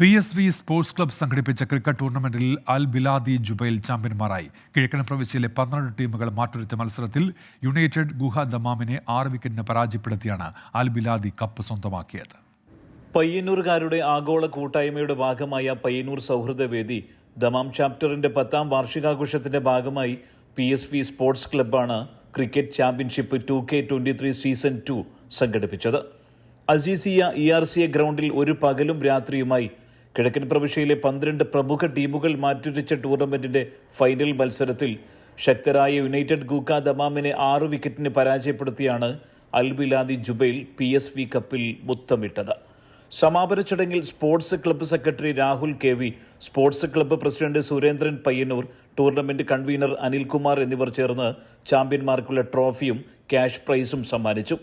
P S V sports club സംഘടിപ്പിച്ച cricket ടൂർണമെന്റിൽ Al ബിലാദി Jubail ചാമ്പ്യന്മാരായി. കിഴക്കൻ പ്രവിശ്യയിലെ പന്ത്രണ്ട് ടീമുകൾ മാറ്റുരച്ച മത്സരത്തിൽ യുണൈറ്റഡ് ഗുഹ ദമാമിനെ ആറ് വിക്കറ്റിന് പരാജയപ്പെടുത്തിയാണ് അൽ ബിലാദി കപ്പ് സ്വന്തമാക്കിയത്. പയ്യന്നൂർകാരുടെ ആഗോള കൂട്ടായ്മയുടെ ഭാഗമായ പയ്യന്നൂർ സൗഹൃദവേദി ദമാം ചാപ്റ്ററിന്റെ പത്താം വാർഷികാഘോഷത്തിന്റെ ഭാഗമായി P S V sports ക്ലബ്ബാണ് cricket championship two K twenty three season two സംഘടിപ്പിച്ചത്. Aziziya E R C A ഗ്രൗണ്ടിൽ ഒരു പകലും രാത്രിയുമായി കിഴക്കൻ പ്രവിശ്യയിലെ പന്ത്രണ്ട് പ്രമുഖ ടീമുകൾ മാറ്റുരച്ച ടൂർണമെന്റിന്റെ ഫൈനൽ മത്സരത്തിൽ ശക്തരായ യുണൈറ്റഡ് ഗൂക്ക ദമാമിനെ ആറ് വിക്കറ്റിന് പരാജയപ്പെടുത്തിയാണ് Al Biladi Jubail P S V കപ്പിൽ മുത്തമിട്ടത്. സമാപന ചടങ്ങിൽ sports club secretary Rahul K V sports club president Surendran Payyanur tournament convener Anilkumar എന്നിവർ ചേർന്ന് ചാമ്പ്യന്മാർക്കുള്ള ട്രോഫിയും ക്യാഷ് പ്രൈസും സമ്മാനിച്ചു.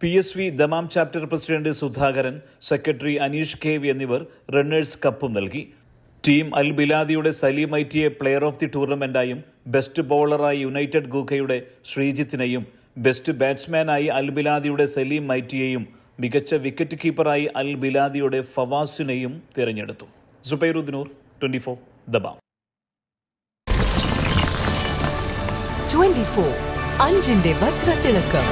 P S V Dammam chapter president Sudhakaran secretary Aneesh K V എന്നിവർ റണ്ണേഴ്സ് കപ്പും നൽകി. ടീം അൽ ബിലാദിയുടെ സലീം ഐറ്റിയെ പ്ലെയർ ഓഫ് ദി ടൂർണമെന്റായും ബെസ്റ്റ് ബൗളറായി യുണൈറ്റഡ് ഗൂഖയുടെ ശ്രീജിത്തിനെയും ബെസ്റ്റ് ബാറ്റ്സ്മാനായി അൽ ബിലാദിയുടെ സലീം മൈറ്റിയെയും മികച്ച വിക്കറ്റ് കീപ്പറായി അൽ ബിലാദിയുടെ ഫവാസിനെയും തിരഞ്ഞെടുത്തു. സുബൈറുദ്ദിനൂർ ട്വന്റി ഫോർ ദബാം 24 അഞ്ചിന്റെ വജ്രത്തിളക്കം.